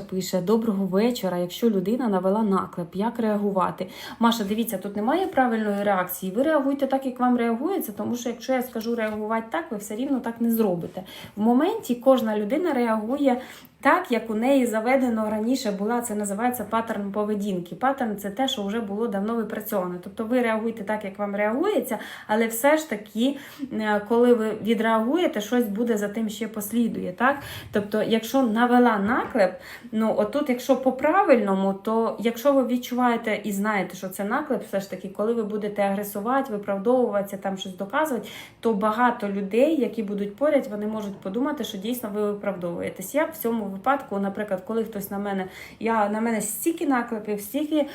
Пише доброго вечора. Якщо людина навела наклеп, як реагувати? Маша, дивіться, тут немає правильної реакції. Ви реагуєте так, як вам реагується, тому що якщо я скажу реагувати так, ви все рівно так не зробите. В моменті кожна людина реагує. Так, як у неї заведено раніше була, це називається паттерн поведінки. Паттерн це те, що вже було давно випрацьовано. Тобто ви реагуєте так, як вам реагується, але все ж таки, е, коли ви відреагуєте, щось буде за тим ще послідує. Так? Тобто, якщо навела наклеп, ну отут, якщо по-правильному, то якщо ви відчуваєте і знаєте, що це наклеп, все ж таки, коли ви будете агресувати, виправдовуватися, там щось доказувати, то багато людей, які будуть поряд, вони можуть подумати, що дійсно ви виправдовуєтесь. Я в цьому випадку, наприклад, коли хтось на мене, я на мене стільки наклепів, стільки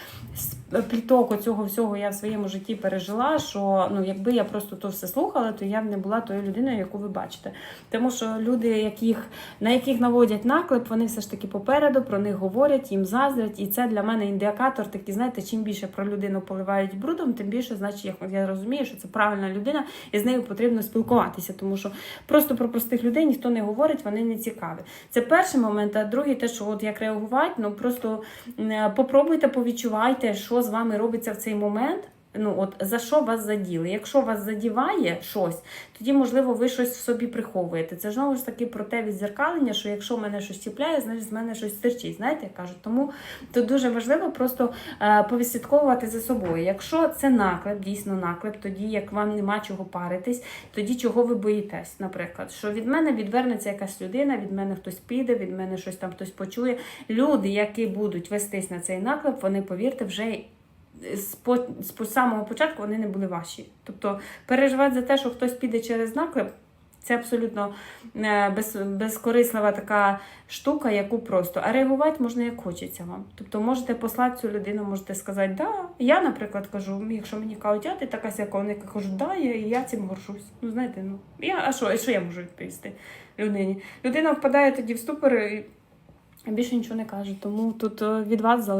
пліток оцього всього я в своєму житті пережила, що ну, якби я просто то все слухала, то я б не була тою людиною, яку ви бачите. Тому що люди, яких, на яких наводять наклеп, вони все ж таки попереду про них говорять, їм заздрять, і це для мене індикатор. Такий, знаєте, чим більше про людину поливають брудом, тим більше, значить, я, розумію, що це правильна людина, і з нею потрібно спілкуватися, тому що просто про простих людей ніхто не говорить, вони не цікаві. Це перший момент. А другий, те, що от як реагувати, ну просто м, попробуйте, повідчувайте, що з вами робиться в цей момент. Ну, от за що вас заділи? Якщо вас задіває щось, тоді, можливо, ви щось в собі приховуєте. Це знову ж таки про те відзеркалення, що якщо мене щось чіпляє, значить з мене щось стирчить. Знаєте, як кажуть. Тому тут дуже важливо просто е, повідслідковувати за собою. Якщо це наклеп, дійсно наклеп, тоді як вам нема чого паритись, тоді чого ви боїтесь, наприклад, що від мене відвернеться якась людина, від мене хтось піде, від мене щось там хтось почує. Люди, які будуть вестись на цей наклеп, вони повірте, вже з по, з самого початку вони не були ваші. Тобто переживати за те, що хтось піде через наклеп. Це абсолютно е, без, безкорислива така штука, яку просто. А реагувати можна як хочеться вам. Тобто можете послати цю людину, можете сказати, да. Я, наприклад, кажу, якщо мені кажуть, а ти така сяка, вони кажуть, да, я, я цим горжусь. Ну, знаєте, ну я, а що, що я можу відповісти людині? Людина впадає тоді в ступор і більше нічого не каже. Тому тут е, від вас залежить.